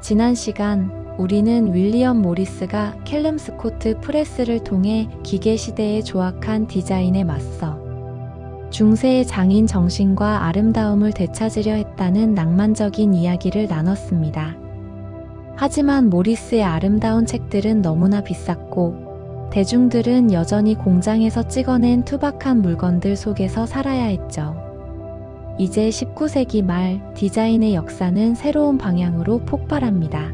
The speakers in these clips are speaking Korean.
지난 시간 우리는 윌리엄 모리스가 캘럼 스코트 프레스를 통해 기계 시대에 조악한 디자인에 맞서 중세의 장인 정신과 아름다움을 되찾으려 했다는 낭만적인 이야기를 나눴습니다. 하지만 모리스의 아름다운 책들은 너무나 비쌌고 대중들은 여전히 공장에서 찍어낸 투박한 물건들 속에서 살아야 했죠. 이제 19세기 말 디자인의 역사는 새로운 방향으로 폭발합니다.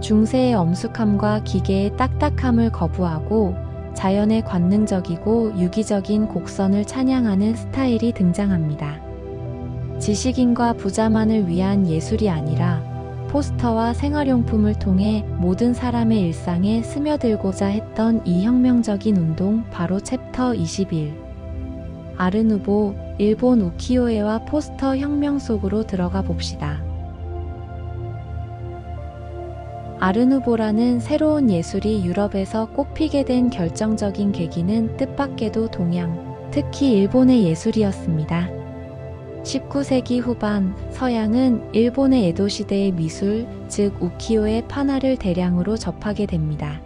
중세의 엄숙함과 기계의 딱딱함을 거부하고 자연의 관능적이고 유기적인 곡선을 찬양하는 스타일이 등장합니다. 지식인과 부자만을 위한 예술이 아니라 포스터와 생활용품을 통해 모든 사람의 일상에 스며들고자 했던 이 혁명적인 운동 바로 챕터 21. 아르누보, 일본 우키요에와 포스터 혁명 속으로 들어가 봅시다. 아르누보라는 새로운 예술이 유럽에서 꽃피게 된 결정적인 계기는 뜻밖에도 동양, 특히 일본의 예술이었습니다. 19세기 후반 서양은 일본의 에도 시대의 미술, 즉 우키요의 판화를 대량으로 접하게 됩니다.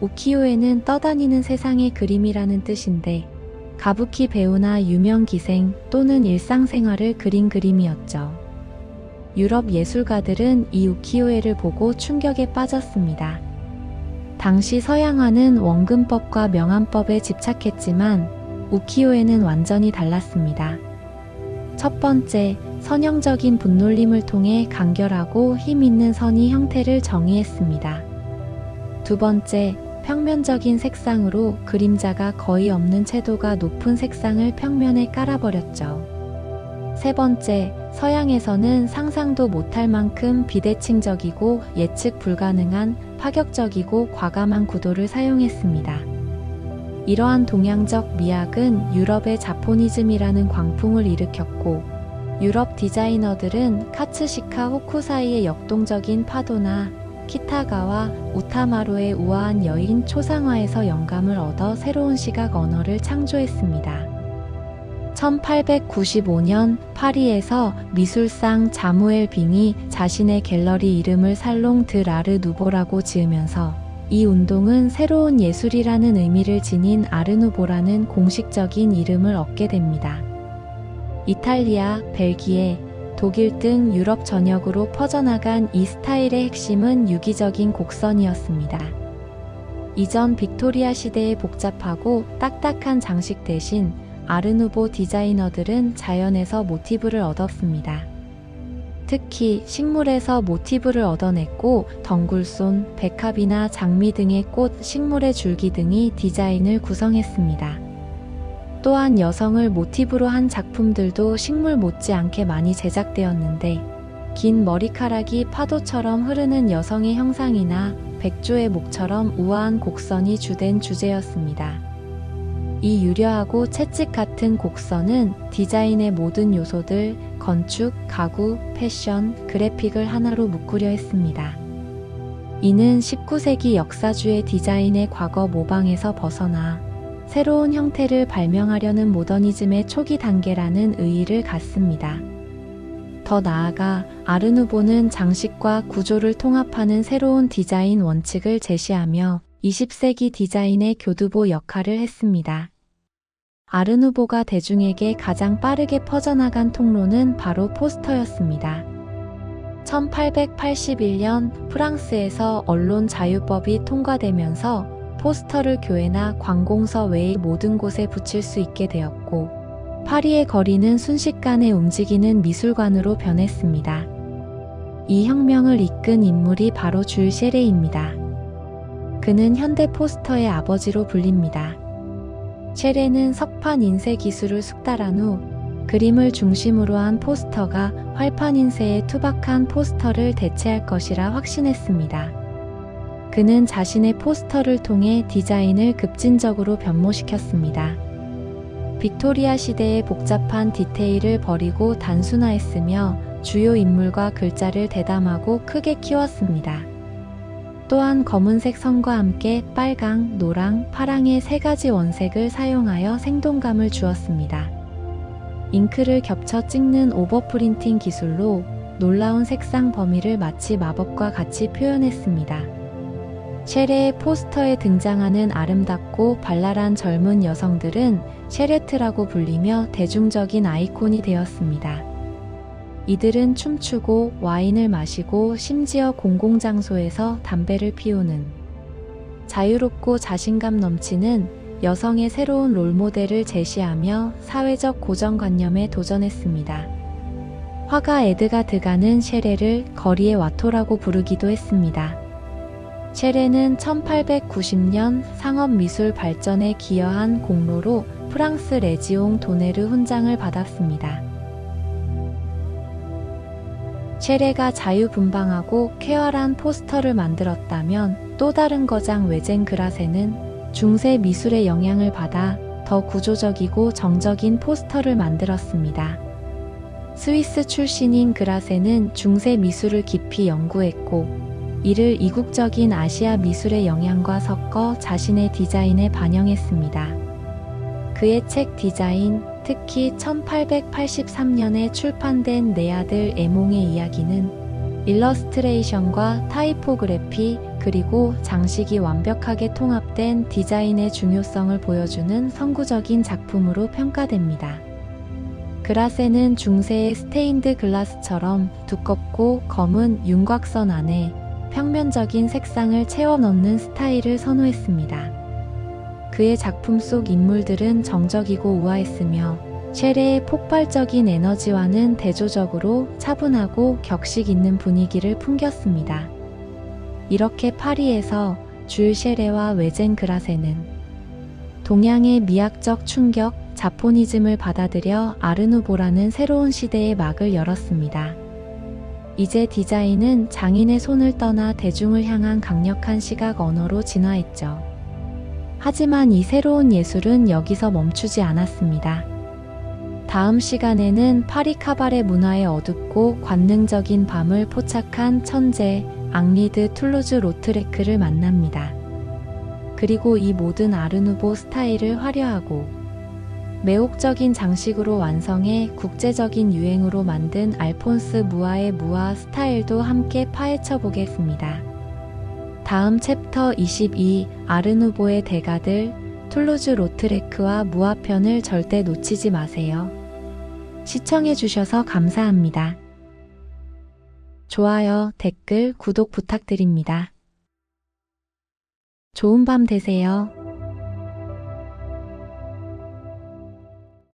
우키요에는 떠다니는 세상의 그림이라는 뜻인데 가부키 배우나 유명 기생 또는 일상생활을 그린 그림이었죠. 유럽 예술가들은 이 우키요에를 보고 충격에 빠졌습니다. 당시 서양화는 원근법과 명암법에 집착했지만 우키요에는 완전히 달랐습니다. 첫 번째, 선형적인 분놀림을 통해 간결하고 힘 있는 선이 형태를 정의했습니다. 두 번째, 평면적인 색상으로 그림자가 거의 없는 채도가 높은 색상을 평면에 깔아버렸죠. 세 번째, 서양에서는 상상도 못할 만큼 비대칭적이고 예측 불가능한 파격적이고 과감한 구도를 사용했습니다. 이러한 동양적 미학은 유럽의 자포니즘이라는 광풍을 일으켰고, 유럽 디자이너들은 카츠시카 호쿠사이의 역동적인 파도나 키타가와 우타마루의 우아한 여인 초상화에서 영감을 얻어 새로운 시각 언어를 창조했습니다. 1895년 파리에서 미술상 자무엘 빙이 자신의 갤러리 이름을 살롱 드 라르 누보라고 지으면서 이 운동은 새로운 예술이라는 의미를 지닌 아르누보라는 공식적인 이름을 얻게 됩니다. 이탈리아, 벨기에, 독일 등 유럽 전역으로 퍼져나간 이 스타일의 핵심은 유기적인 곡선이었습니다. 이전 빅토리아 시대의 복잡하고 딱딱한 장식 대신 아르누보 디자이너들은 자연에서 모티브를 얻었습니다. 특히 식물에서 모티브를 얻어냈고 덩굴손, 백합이나 장미 등의 꽃, 식물의 줄기 등이 디자인을 구성했습니다. 또한 여성을 모티브로 한 작품들도 식물 못지않게 많이 제작되었는데 긴 머리카락이 파도처럼 흐르는 여성의 형상이나 백조의 목처럼 우아한 곡선이 주된 주제였습니다. 이 유려하고 채찍 같은 곡선은 디자인의 모든 요소들, 건축, 가구, 패션, 그래픽을 하나로 묶으려 했습니다. 이는 19세기 역사주의 디자인의 과거 모방에서 벗어나 새로운 형태를 발명하려는 모더니즘의 초기 단계라는 의의를 갖습니다. 더 나아가 아르누보는 장식과 구조를 통합하는 새로운 디자인 원칙을 제시하며 20세기 디자인의 교두보 역할을 했습니다. 아르누보가 대중에게 가장 빠르게 퍼져나간 통로는 바로 포스터였습니다. 1881년 프랑스에서 언론 자유법이 통과되면서 포스터를 교회나 관공서 외의 모든 곳에 붙일 수 있게 되었고, 파리의 거리는 순식간에 움직이는 미술관으로 변했습니다. 이 혁명을 이끈 인물이 바로 줄 셰레입니다. 그는 현대 포스터의 아버지로 불립니다. 셰레는 석판 인쇄 기술을 숙달한 후 그림을 중심으로 한 포스터가 활판 인쇄의 투박한 포스터를 대체할 것이라 확신했습니다. 그는 자신의 포스터를 통해 디자인을 급진적으로 변모시켰습니다. 빅토리아 시대의 복잡한 디테일을 버리고 단순화했으며 주요 인물과 글자를 대담하고 크게 키웠습니다. 또한 검은색 선과 함께 빨강, 노랑, 파랑의 세 가지 원색을 사용하여 생동감을 주었습니다. 잉크를 겹쳐 찍는 오버프린팅 기술로 놀라운 색상 범위를 마치 마법과 같이 표현했습니다. 쉐레의 포스터에 등장하는 아름답고 발랄한 젊은 여성들은 쉐레트라고 불리며 대중적인 아이콘이 되었습니다. 이들은 춤추고 와인을 마시고 심지어 공공장소에서 담배를 피우는 자유롭고 자신감 넘치는 여성의 새로운 롤모델을 제시하며 사회적 고정관념에 도전했습니다. 화가 에드가 드가는 쉐레를 거리의 와토라고 부르기도 했습니다. 쉐레는 1890년 상업미술 발전에 기여한 공로로 프랑스 레지옹 도네르 훈장을 받았습니다. 쉐레가 자유분방하고 쾌활한 포스터를 만들었다면 또 다른 거장 외젠 그라세는 중세 미술의 영향을 받아 더 구조적이고 정적인 포스터를 만들었습니다. 스위스 출신인 그라세는 중세 미술을 깊이 연구했고 이를 이국적인 아시아 미술의 영향과 섞어 자신의 디자인에 반영했습니다. 그의 책 디자인, 특히 1883년에 출판된 내 아들 에몽의 이야기는 일러스트레이션과 타이포그래피 그리고 장식이 완벽하게 통합된 디자인의 중요성을 보여주는 선구적인 작품으로 평가됩니다. 그라세는 중세의 스테인드 글라스처럼 두껍고 검은 윤곽선 안에 평면적인 색상을 채워 넣는 스타일을 선호했습니다. 그의 작품 속 인물들은 정적이고 우아했으며 쉐레의 폭발적인 에너지와는 대조적으로 차분하고 격식 있는 분위기를 풍겼습니다. 이렇게 파리에서 줄 쉐레와 외젠 그라세는 동양의 미학적 충격, 자포니즘을 받아들여 아르누보라는 새로운 시대의 막을 열었습니다. 이제 디자인은 장인의 손을 떠나 대중을 향한 강력한 시각 언어로 진화했죠. 하지만 이 새로운 예술은 여기서 멈추지 않았습니다. 다음 시간에는 파리 카바레 문화의 어둡고 관능적인 밤을 포착한 천재 앙리드 툴루즈 로트레크를 만납니다. 그리고 이 모든 아르누보 스타일을 화려하고 매혹적인 장식으로 완성해 국제적인 유행으로 만든 알폰스 무아의 무아 스타일도 함께 파헤쳐 보겠습니다. 다음 챕터 22 아르누보의 대가들 툴루즈 로트레크와 무아편을 절대 놓치지 마세요. 시청해 주셔서 감사합니다. 좋아요, 댓글, 구독 부탁드립니다. 좋은 밤 되세요.